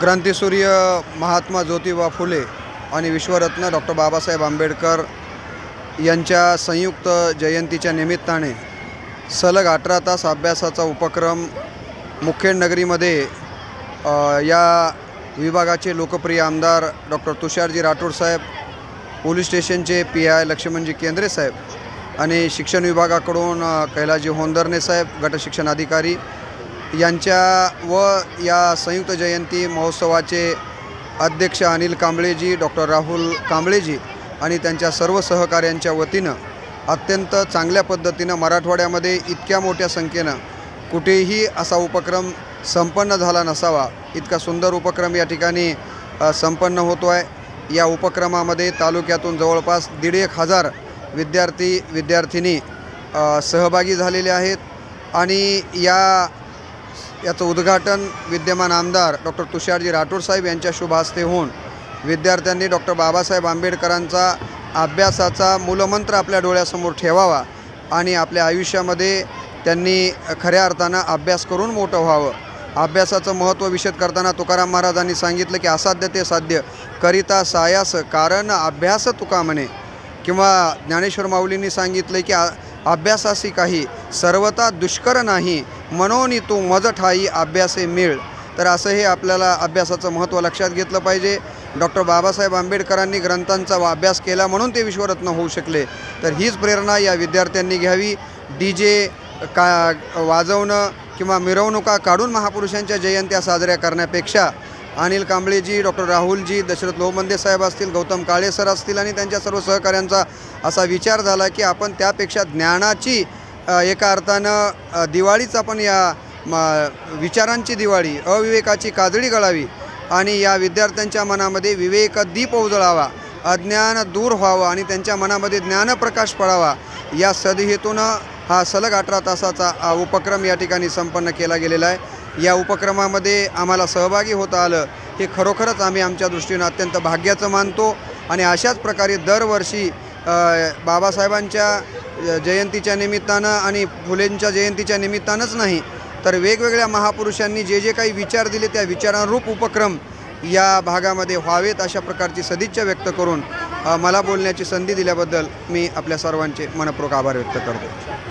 क्रांतीसूर्य महात्मा ज्योतिबा फुले आणि विश्वरत्न डॉक्टर बाबासाहेब आंबेडकर यांच्या संयुक्त जयंतीच्या निमित्ताने सलग अठरा तास अभ्यासाचा उपक्रम मुखेड नगरीमध्ये या विभागाचे लोकप्रिय आमदार डॉक्टर तुषारजी राठोड साहेब पोलीस स्टेशनचे पी आय लक्ष्मणजी केंद्रे साहेब आणि शिक्षण विभागाकडून कैलाजी होंदरने साहेब गट शिक्षण अधिकारी यांच्या व या संयुक्त जयंती महोत्सवाचे अध्यक्ष अनिल कांबळेजी डॉक्टर राहुल कांबळेजी आणि त्यांच्या सर्व सहकाऱ्यांच्या वतीनं अत्यंत चांगल्या पद्धतीनं मराठवाड्यामध्ये इतक्या मोठ्या संख्येनं कुठेही असा उपक्रम संपन्न झाला नसावा. इतका सुंदर उपक्रम या ठिकाणी संपन्न होतो आहे या उपक्रमामध्ये तालुक्यातून जवळपास दीड एक हजार विद्यार्थी विद्यार्थिनी सहभागी झालेले आहेत आणि या याचं उद्घाटन विद्यमान आमदार डॉक्टर तुषारजी राठोड साहेब यांच्या शुभ हस्ते होऊन विद्यार्थ्यांनी डॉक्टर बाबासाहेब आंबेडकरांचा अभ्यासाचा मूलमंत्र आपल्या डोळ्यासमोर ठेवावा आणि आपल्या आयुष्यामध्ये त्यांनी खऱ्या अर्थानं अभ्यास करून मोठं व्हावं. अभ्यासाचं महत्त्व विषद करताना तुकाराम महाराजांनी सांगितलं की असाध्य ते साध्य करिता सायास कारण अभ्यास तुका म्हणे. किंवा ज्ञानेश्वर माऊलींनी सांगितलं की आ- अभ्यासासी काही सर्वता दुष्कर नाही मनोनी तू मज ठाई अभ्यासे मिळ. तर असं हे आपल्याला अभ्यासाचं महत्त्व लक्षात घेतलं पाहिजे. डॉक्टर बाबासाहेब आंबेडकरांनी ग्रंथांचा वा- अभ्यास केला म्हणून ते विश्वरत्न होऊ शकले. तर हीच प्रेरणा या विद्यार्थ्यांनी घ्यावी. डी जे का वाजवणं किंवा मिरवणुका काढून महापुरुषांच्या जयंत्या साजऱ्या करण्यापेक्षा अनिल कांबळेजी डॉक्टर राहुलजी दशरथ लोहमंदे साहेब असतील गौतम काळे सर असतील आणि त्यांच्या सर्व सहकाऱ्यांचा असा विचार झाला की आपण त्यापेक्षा ज्ञानाची एका अर्थानं दिवाळीच आपण या म, विचारांची दिवाळी अविवेकाची काजळी गळावी आणि या विद्यार्थ्यांच्या मनामध्ये विवेक दीप उजळावा अज्ञान दूर व्हावं आणि त्यांच्या मनामध्ये ज्ञानप्रकाश पडावा या सदहेतून हा सलग अठरा तासाचा उपक्रम या ठिकाणी संपन्न केला गेलेला आहे. या उपक्रमामध्ये आम्हाला सहभागी होता आलं. हे खरोखरच आम्ही आमच्या दृष्टीनं अत्यंत भाग्याचं मानतो. आणि अशाच प्रकारे दरवर्षी बाबासाहेबांच्या जयंतीच्या निमित्तानं आणि फुलेंच्या जयंतीच्या निमित्तानंच नाही तर वेगवेगळ्या महापुरुषांनी जे जे काही विचार दिले त्या विचारांरूप उपक्रम या भागामध्ये व्हावेत अशा प्रकारची सदिच्छा व्यक्त करून मला बोलण्याची संधी दिल्याबद्दल मी आपल्या सर्वांचे मनपूर्वक आभार व्यक्त करतो.